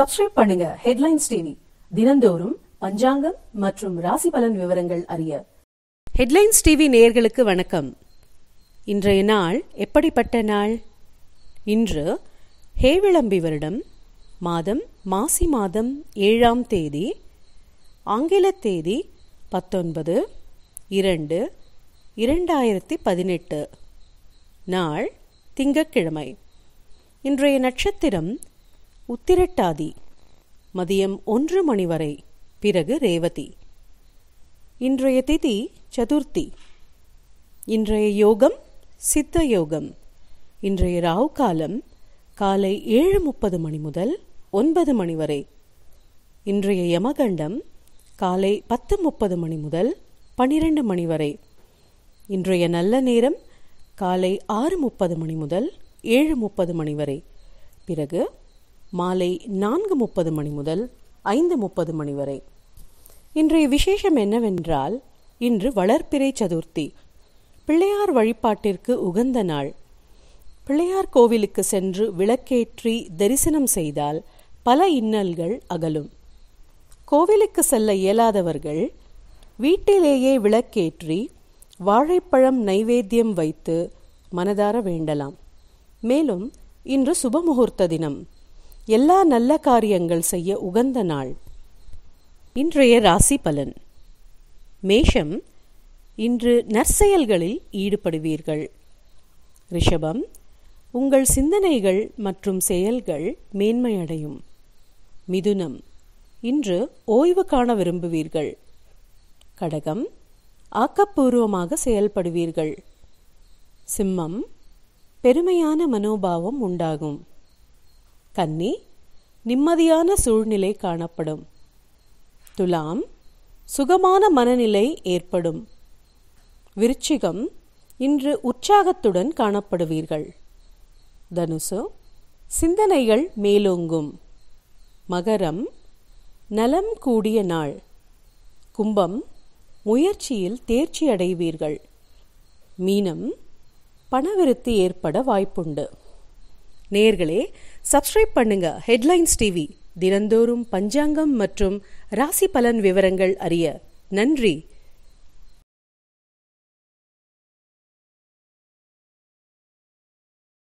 Subscribe பண்ணுங்க. Headlines TV தினந்தோறும் பஞ்சாங்கம் மற்றும் ராசி பலன் விவரங்கள் அறிய. ஹெட்லைன்ஸ் டிவி நேயர்களுக்கு வணக்கம். இன்றைய நாள் எப்படிப்பட்ட நாள்? இன்று ஹேவிளம்பி வருடம். மாதம் மாசி மாதம் ஏழாம் தேதி. ஆங்கில தேதி பத்தொன்பது இரண்டு இரண்டாயிரத்தி பதினெட்டு. நாள் திங்கக்கிழமை இன்றைய நட்சத்திரம் உத்திரட்டாதி. மதியம் ஒன்று மணி வரை. பிறகு ரேவதி. இன்றைய திதி சதுர்த்தி. இன்றைய யோகம் சித்த யோகம். இன்றைய ராவு காலம் காலை ஏழு முப்பது மணி முதல் ஒன்பது மணி வரை. இன்றைய யமகண்டம் காலை பத்து முப்பது மணி முதல் பனிரெண்டு மணி வரை. இன்றைய நல்ல நேரம் காலை ஆறு முப்பது மணி முதல் ஏழு முப்பது மணி வரை. பிறகு மாலை நான்கு முப்பது மணி முதல் ஐந்து முப்பது மணி வரை. இன்றைய விசேஷம் என்னவென்றால் இன்று வளர்ப்பிறை சதுர்த்தி. பிள்ளையார் வழிபாட்டிற்கு உகந்த நாள். பிள்ளையார் கோவிலுக்கு சென்று விளக்கேற்றி தரிசனம் செய்தால் பல இன்னல்கள் அகலும். கோவிலுக்கு செல்ல இயலாதவர்கள் வீட்டிலேயே விளக்கேற்றி வாழைப்பழம் நைவேத்தியம் வைத்து மனதார வேண்டலாம். மேலும் இன்று சுபமுகூர்த்த தினம். எல்லா நல்ல காரியங்கள் செய்ய உகந்த நாள். இன்றைய ராசி பலன். மேஷம் இன்று நற்செயல்களில் ஈடுபடுவீர்கள். ரிஷபம் உங்கள் சிந்தனைகள் மற்றும் செயல்கள் மேன்மையடையும். மிதுனம் இன்று ஓய்வு காண விரும்புவீர்கள். கடகம் ஆக்கப்பூர்வமாக செயல்படுவீர்கள். சிம்மம் பெருமையான மனோபாவம் உண்டாகும். கன்னி நிம்மதியான சூழ்நிலை காணப்படும். துலாம் சுகமான மனநிலை ஏற்படும். விருச்சிகம் இன்று உற்சாகத்துடன் காணப்படுவீர்கள். தனுசு சிந்தனைகள் மேலோங்கும். மகரம் நலம் கூடிய நாள். கும்பம் முயற்சியில் தேர்ச்சி அடைவீர்கள் மீனம் பணவிருத்தி ஏற்பட வாய்ப்புண்டு. நேர்களே சப்ஸ்கிரைப் பண்ணுங்க ஹெட்லைன்ஸ் டிவி தினந்தோறும் பஞ்சாங்கம் மற்றும் ராசி பலன் விவரங்கள் அறிய நன்றி.